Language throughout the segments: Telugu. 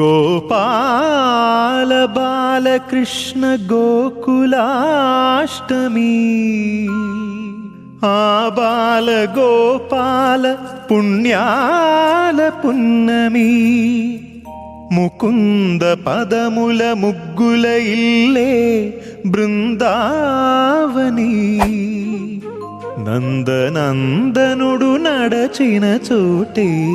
గోపాల బాలకృష్ణ గోకులాష్టమి. ఆ బాల గోపాల పుణ్యాల పున్నమి. ముకుంద పదముల ముగ్గుల ఇల్లే బృందావని. నందనందనుడు నడచిన చోటే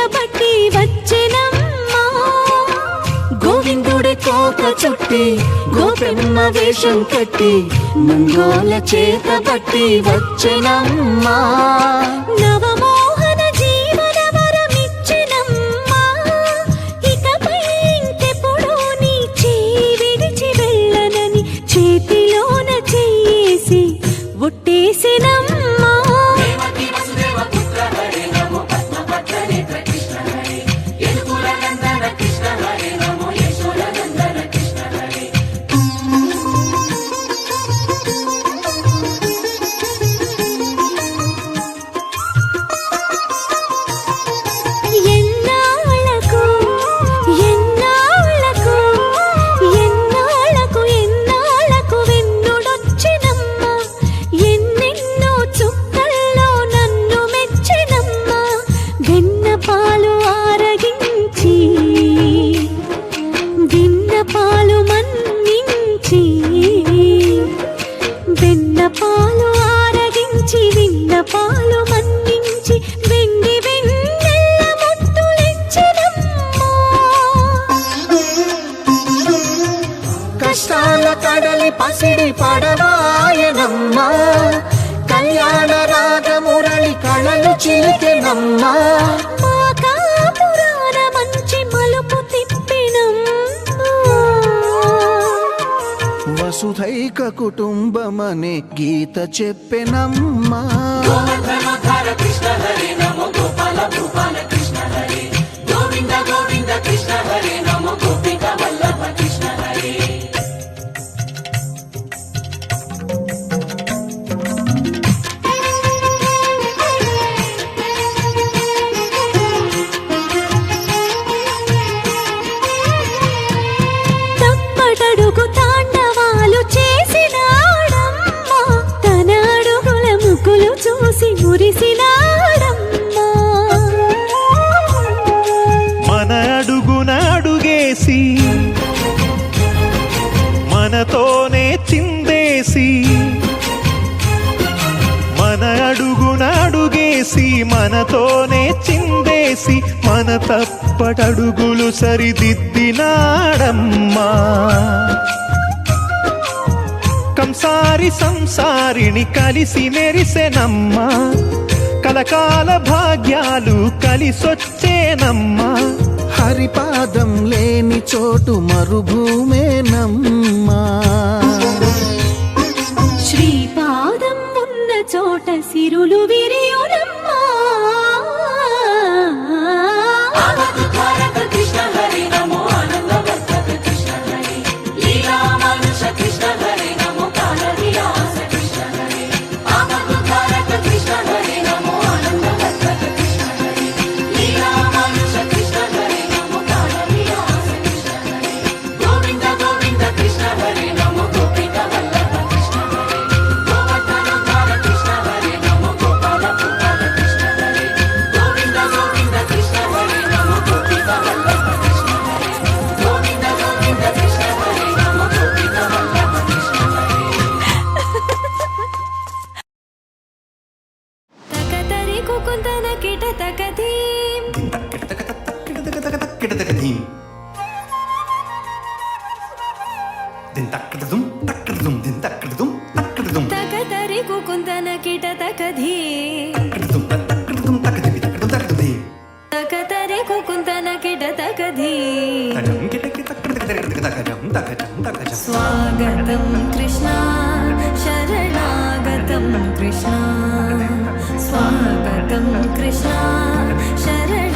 కూడబట్టి వచ్చెనమ్మా. గోవిందుడి కోక చుట్టి గోపెమ్మ వేషం కట్టి ముంగోల చేత బట్టి వచ్చెనమ్మా. నవ పాడవాయనమ్మా కళ్యాణ రాగ మురళి కళలు చిలికెనమ్మా. వసుధైక కుటుంబమనే గీత చెప్పెనమ్మా. గోవింద గోవింద కృష్ణ హరి చేసి మనతోనే చిందేసి మన తప్పటడుగులు సరిదిద్దినాడమ్మా. కంసారి సంసారిని కలిసి మెరిసెనమ్మా. కలకాల భాగ్యాలు కలిసొచ్చేనమ్మా. హరిపాదం లేని చోటు మరుభూమేనా? కుంకుకుంతన కిటతకథీం కిటతకథీం దింతక్కడదుం తక్కడదుం దింతక్కడదుం తక్కడదుం తకతరి కుకుంతన కిటతకథీ తక్కడదుం తక్కడదుం తకదివి తక్కడదుం స్వాగతం కృష్ణ శరణాగతం కృష్ణ. സ്വാഗതം കൃഷ്ണ ശരണ.